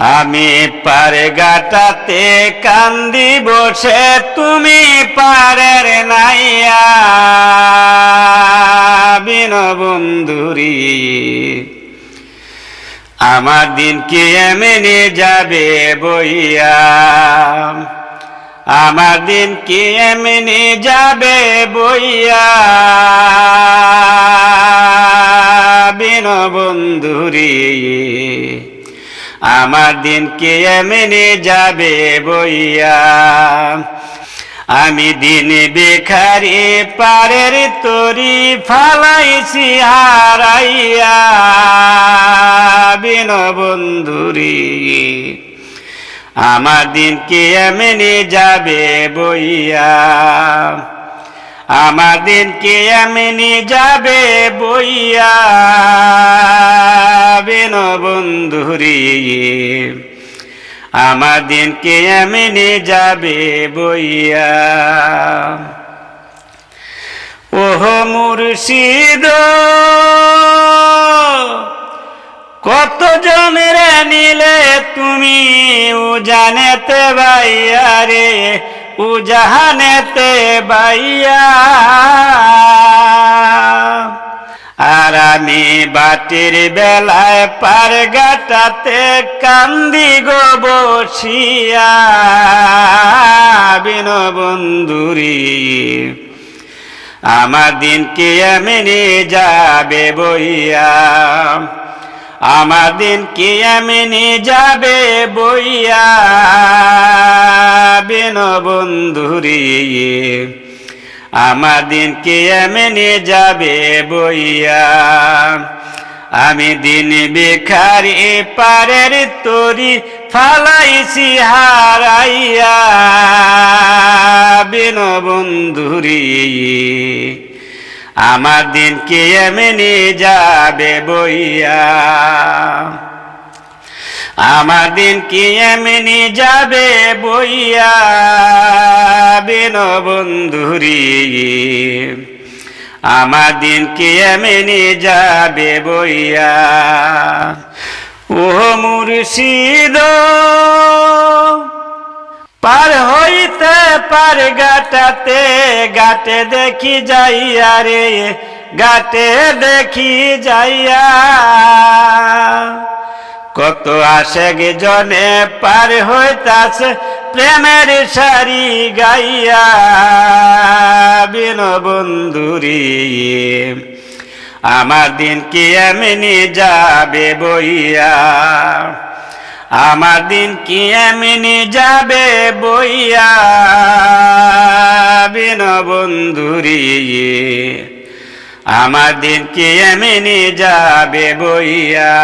আমি পারে গাটাতে কান্দি বসে, তুমি পারের নাইয়া। বিন বন্ধুরি, আমার দিন কি এমনি যাবে বইয়া? আমার দিন কি এমনি যাবে বইয়া? আমার দিন কে মেনে যাবে বইয়া। আমি দিন বেখারি পারের তরি ফালাইছি হারাইয়া। বিন বন্ধুরি, আমার দিন কে মেনে যাবে বইয়া। আমার দিন কি এমনি যাবে বইয়া বিন বন্ধুরি। কি এমনি যাবে বইয়া। ওহ মুর্শিদ, কত জনের নিলে তুমি উজানেতে বাইয়া রে। উজাহানেতে বাইয়া। আর আমি বাটির বেলায় পার গাটাতে কান্দি গো বসিয়া। বিন বন্ধুরি, আমার দিন কি এমনি যাবে বইয়া। আমার দিন কি এমনি যাবে বইয়া বিন বন্ধুরি। আমার দিন কি এমনি যাবে বইয়া। আমি দিন বেখারি পারের তরি ফালাইছি হারাইয়া বিন বন্ধুরি। আমার দিন কি এমনি যাবে বইয়া? আমার দিন কি এমনি যাবে বইয়া? বিন বন্ধুরি, আমার দিন কি এমনি যাবে বইয়া? ও মুর্শিদ, পার পার গাটাতে, গাটে দেখি যাইয়া রে, গাটে দেখি যাইয়া। কত গে জনে পার হইতাছে, প্রেমের সারি গাইয়া। বিন বন্ধুরি, আমার দিন কি এমনি যাবে বইয়া? আমার দিন কি এমনি যাবে বইয়া? বিন বন্ধুরি আমার দিন কি এমনি যাবে বইয়া?